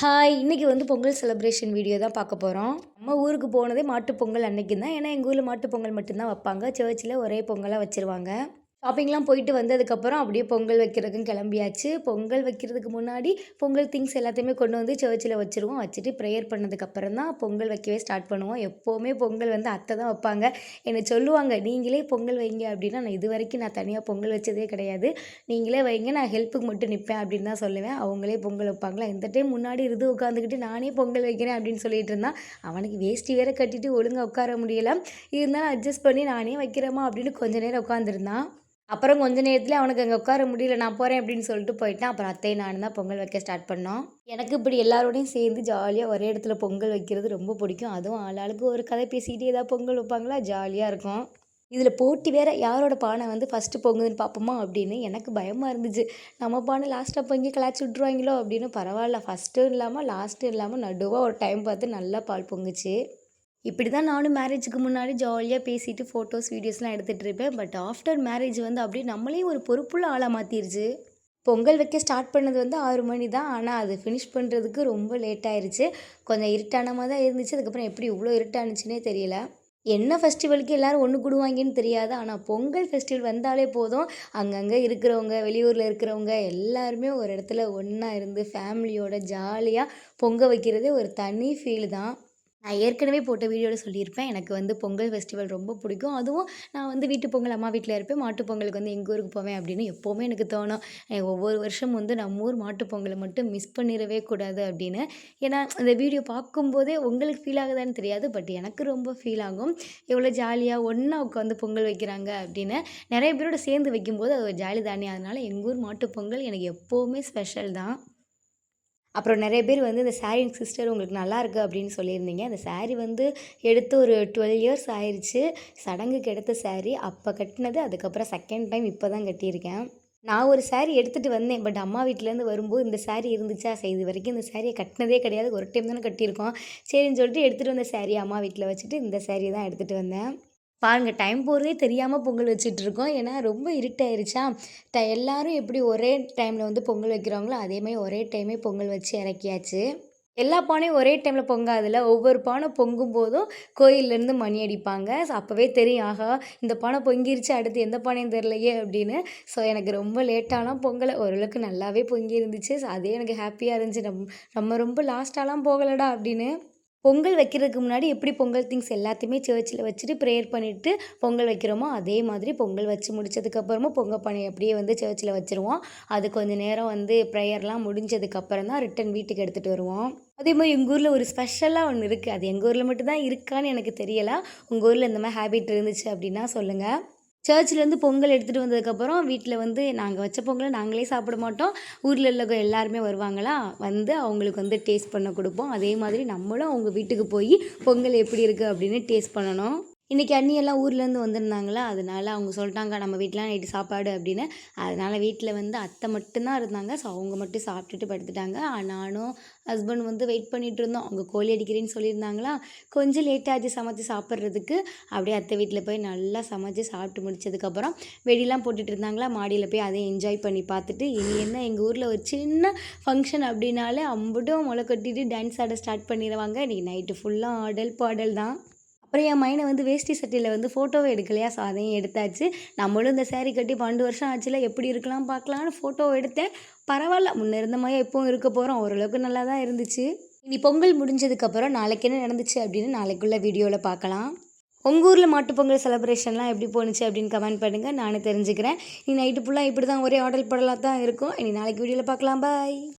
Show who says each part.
Speaker 1: Hi இன்றைக்கி வந்து Pongal celebration video தான் பார்க்க போகிறோம் நம்ம ஊருக்கு போனதே மாட்டுப்பொங்கல் அன்னைக்கு தான் ஏன்னா எங்கள் ஊரில் மாட்டுப் பொங்கல் மட்டும்தான் வைப்பாங்க. சர்ச்சில் ஒரே பொங்கலாக வச்சுருவாங்க. ஷாப்பிங்லாம் போயிட்டு வந்ததுக்கப்புறம் அப்படியே பொங்கல் வைக்கிறதுக்கும் கிளம்பியாச்சு. பொங்கல் வைக்கிறதுக்கு முன்னாடி பொங்கல் திங்ஸ் எல்லாத்தையுமே கொண்டு வந்து சர்ச்சில் வச்சுருவோம். வச்சுட்டு ப்ரேயர் பண்ணதுக்கப்புறம் தான் பொங்கல் வைக்கவே ஸ்டார்ட் பண்ணுவோம். எப்போவுமே பொங்கல் வந்து அத்தை தான் வைப்பாங்க. என்னை சொல்லுவாங்க நீங்களே பொங்கல் வைங்க அப்படின்னா நான் இது வரைக்கும் நான் தனியாக பொங்கல் வச்சதே கிடையாது. நீங்களே வைங்க நான் ஹெல்ப்புக்கு மட்டும் நிற்பேன் அப்படின்னு தான் சொல்லுவேன். அவங்களே பொங்கல் வைப்பாங்களா? இந்த டைம் முன்னாடி இருந்து உட்காந்துக்கிட்டு நானே பொங்கல் வைக்கிறேன் அப்படின்னு சொல்லிட்டு இருந்தான் அவனுக்கு வேஷ்டி வேற கட்டிட்டு ஒழுங்காக உட்கார முடியல. இருந்தாலும் அட்ஜஸ்ட் பண்ணி நானே வைக்கிறேமா அப்படின்னு கொஞ்ச நேரம் உட்காந்துருந்தான் அப்புறம் கொஞ்ச நேரத்தில் அவனுக்கு அங்கே உட்கார முடியல நான் போகிறேன் அப்படின்னு சொல்லிட்டு போயிட்டான். அப்புறம் அத்தையை நான் தான் பொங்கல் வைக்க ஸ்டார்ட் பண்ணோம். எனக்கு இப்படி எல்லாரோடையும் சேர்ந்து ஜாலியாக ஒரே இடத்துல பொங்கல் வைக்கிறது ரொம்ப பிடிக்கும். அதுவும் ஆளாளுக்கு ஒரு கதை பேசிக்கிட்டு ஏதாவது பொங்கல் வைப்பாங்களா? ஜாலியாக இருக்கும். இதில் போட்டி வேற யாரோட பானை வந்து ஃபஸ்ட்டு பொங்குதுன்னு பார்ப்போமா அப்படின்னு எனக்கு பயமாக இருந்துச்சு. நம்ம பானை லாஸ்ட்டாக பொங்கி கலாச்சி விட்ருவாங்களோ அப்படின்னு பரவாயில்ல. ஃபஸ்ட்டும் இல்லாமல் லாஸ்ட்டும் இல்லாமல் நடுவாக ஒரு டைம் பார்த்து நல்லா பால் பொங்குச்சு. இப்படி தான் நானும் மேரேஜுக்கு முன்னாடி ஜாலியாக பேசிட்டு ஃபோட்டோஸ் வீடியோஸ்லாம் எடுத்துகிட்டு இருப்பேன். பட் ஆஃப்டர் மேரேஜ் வந்து அப்படியே நம்மளையும் ஒரு பொறுப்புள்ள ஆளாக மாற்றிருச்சு பொங்கல் வைக்க ஸ்டார்ட் பண்ணது வந்து ஆறு மணி தான். ஆனால் அது ஃபினிஷ் பண்ணுறதுக்கு ரொம்ப லேட் ஆயிடுச்சு கொஞ்சம் இருட்டானமாக தான் இருந்துச்சு. அதுக்கப்புறம் எப்படி இவ்வளோ இருட்டானுச்சுன்னே தெரியல. என்ன ஃபெஸ்டிவலுக்கு எல்லோரும் ஒன்று கூடுவாங்கன்னு தெரியாது. ஆனால் பொங்கல் ஃபெஸ்டிவல் வந்தாலே போதும். அங்கங்கே இருக்கிறவங்க வெளியூரில் இருக்கிறவங்க எல்லாருமே ஒரு இடத்துல ஒன்றா இருந்து ஃபேமிலியோட ஜாலியாக பொங்க வைக்கிறதே ஒரு தனி ஃபீல் தான். நான் ஏற்கனவே போட்ட வீடியோவில் சொல்லியிருப்பேன். எனக்கு வந்து பொங்கல் ஃபெஸ்டிவல் ரொம்ப பிடிக்கும். அதுவும் நான் வந்து வீட்டு பொங்கல் அம்மா வீட்டில் இருப்பேன். மாட்டு பொங்கலுக்கு வந்து எங்கள் ஊருக்கு போவேன் அப்படின்னு எப்போவுமே எனக்கு தோணும். ஒவ்வொரு வருஷம் வந்து நம்ம ஊர் மாட்டுப் பொங்கலை மட்டும் மிஸ் பண்ணிடவே கூடாது அப்படின்னு. ஏன்னா அந்த வீடியோ பார்க்கும்போதே உங்களுக்கு ஃபீல் ஆகுதான்னு தெரியாது. பட் எனக்கு ரொம்ப ஃபீல் ஆகும். எவ்வளோ ஜாலியாக ஒன்றா உட்காந்து பொங்கல் வைக்கிறாங்க அப்படின்னு. நிறைய பேரோட சேர்ந்து வைக்கும்போது அது ஒரு ஜாலி தானே. அதனால் எங்கள் ஊர் மாட்டு பொங்கல் எனக்கு எப்போவுமே ஸ்பெஷல் தான். அப்புறம் நிறைய பேர் வந்து இந்த சாரீ சிஸ்டர் உங்களுக்கு நல்லா இருக்குது அப்படின்னு சொல்லியிருந்தீங்க. அந்த சாரீ வந்து எடுத்து ஒரு டுவெல் இயர்ஸ் ஆயிடுச்சு சடங்குக்கு எடுத்த சாரீ அப்போ கட்டினது அதுக்கப்புறம் செகண்ட் டைம் இப்போ தான் கட்டியிருக்கேன். நான் ஒரு சாரீ எடுத்துகிட்டு வந்தேன். பட் அம்மா வீட்டிலேருந்து வரும்போது இந்த சாரீ இருந்துச்சா? சரி இது வரைக்கும் இந்த சாரியை கட்டினதே கிடையாது. ஒரு டைம் தானே கட்டியிருக்கோம். சரின்னு சொல்லிட்டு எடுத்துகிட்டு வந்த சாரீ அம்மா வீட்டில் வச்சுட்டு இந்த சாரியை தான் எடுத்துகிட்டு வந்தேன். பாருங்கள் டைம் போகிறதே தெரியாமல் பொங்கல் வச்சிட்ருக்கோம் ஏன்னா ரொம்ப இருட்டாயிருச்சா ட எல்லோரும் எப்படி ஒரே டைமில் வந்து பொங்கல் வைக்கிறாங்களோ அதேமாதிரி ஒரே டைமே பொங்கல் வச்சு இறக்கியாச்சு. எல்லா பானையும் ஒரே டைமில் பொங்காதில்ல? ஒவ்வொரு பானை பொங்கும் போதும் கோயிலேருந்து மணி அடிப்பாங்க. ஸோ அப்போவே தெரியும் ஆகா இந்த பானை பொங்கிருச்சு அடுத்து எந்த பானையும் தெரிலையே அப்படின்னு. ஸோ எனக்கு ரொம்ப லேட்டாலாம் பொங்கலை. ஓரளவுக்கு நல்லாவே பொங்கி இருந்துச்சு ஸோ அதே எனக்கு ஹாப்பியாக இருந்துச்சு. நம் நம்ம ரொம்ப லாஸ்ட்டாலாம் போகலடா அப்படின்னு. பொங்கல் வைக்கிறதுக்கு முன்னாடி எப்படி பொங்கல் திங்ஸ் எல்லாத்தையுமே சர்ச்சில் வச்சுட்டு ப்ரேயர் பண்ணிவிட்டு பொங்கல் வைக்கிறோமோ அதே மாதிரி பொங்கல் வச்சு முடிச்சதுக்கப்புறமா பொங்கல் பண்ணி அப்படியே வந்து சர்ச்சில் வச்சுருவோம். அது கொஞ்சம் நேரம் வந்து ப்ரேயர்லாம் முடிஞ்சதுக்கப்புறம் தான் ரிட்டன் வீட்டுக்கு எடுத்துகிட்டு வருவோம். அதே மாதிரி எங்கள் ஊரில் ஒரு ஸ்பெஷலாக ஒன்று இருக்குது அது எங்கள் ஊரில் மட்டும்தான் இருக்கான்னு எனக்கு தெரியலை. உங்கள் ஊரில் இந்த மாதிரி ஹேபிட் இருந்துச்சு அப்படின்னா சொல்லுங்கள் சர்ச்சிலேருந்து பொங்கல் எடுத்துகிட்டு வந்ததுக்கப்புறம் வீட்டில் வந்து நாங்கள் வச்ச பொங்கலை நாங்களே சாப்பிட மாட்டோம். ஊரில் உள்ள எல்லாருமே வருவாங்களா? வந்து அவங்களுக்கு வந்து டேஸ்ட் பண்ண கொடுப்போம். அதே மாதிரி நம்மளும் அவங்க வீட்டுக்கு போய் பொங்கல் எப்படி இருக்குது அப்படின்னு டேஸ்ட் பண்ணணும். இன்றைக்கி அண்ணியெல்லாம் ஊர்லேருந்து வந்திருந்தாங்களா? அதனால அவங்க சொல்லிட்டாங்க நம்ம வீட்டிலாம் நைட்டு சாப்பாடு அப்படின்னு. அதனால் வீட்டில் வந்து அத்தை மட்டும்தான் இருந்தாங்க. ஸோ அவங்க மட்டும் சாப்பிட்டுட்டு படுத்துட்டாங்க. நானும் ஹஸ்பண்ட் வந்து வெயிட் பண்ணிகிட்டு இருந்தோம். அவங்க கோழி அடிக்கிறேன்னு சொல்லியிருந்தாங்களா? கொஞ்சம் லேட்டாச்சு சமைச்சு சாப்பிட்றதுக்கு. அப்படியே அத்தை வீட்டில் போய் நல்லா சமைச்சு சாப்பிட்டு முடிச்சதுக்கப்புறம் வெடிலாம் போட்டுட்டு இருந்தாங்களா? மாடியில் போய் அதையும் என்ஜாய் பண்ணி பார்த்துட்டு இனி என்ன? எங்கள் ஊரில் ஒரு சின்ன ஃபங்க்ஷன் அப்படின்னாலே அம்புட்டும் முளை கட்டிட்டு டான்ஸ் ஆட ஸ்டார்ட் பண்ணிடுவாங்க இன்றைக்கி நைட்டு ஃபுல்லாக ஆடல் பாடல் தான். அப்புறம் என் மைனை வந்து வேஷ்டி சட்டையில் வந்து ஃபோட்டோவை எடுக்கலையா? ஸோ அதையும் எடுத்தாச்சு. நம்மளும் இந்த சேரீ கட்டி பன்னெண்டு வருஷம் ஆச்சுல எப்படி இருக்கலாம் பார்க்கலான்னு ஃபோட்டோ எடுத்தேன். பரவாயில்ல முன்னே இருந்த மாதிரி எப்பவும் இருக்க போகிறோம் ஓரளவுக்கு நல்லா தான் இருந்துச்சு. இனி பொங்கல் முடிஞ்சதுக்கப்புறம் நாளைக்கு என்ன நடந்துச்சு அப்படின்னு நாளைக்குள்ள வீடியோவில் பார்க்கலாம். உங்கள் ஊரில் மாட்டுப்பொங்கல் செலப்ரேஷன்லாம் எப்படி போணுச்சு அப்படின்னு கமெண்ட் பண்ணுங்கள் நானும் தெரிஞ்சுக்கிறேன். நீ நைட்டு ஃபுல்லாக இப்படி தான் ஒரே ஆடல் படலாக தான் இருக்கும். இனி நாளைக்கு வீடியோவில் பார்க்கலாம். பாய்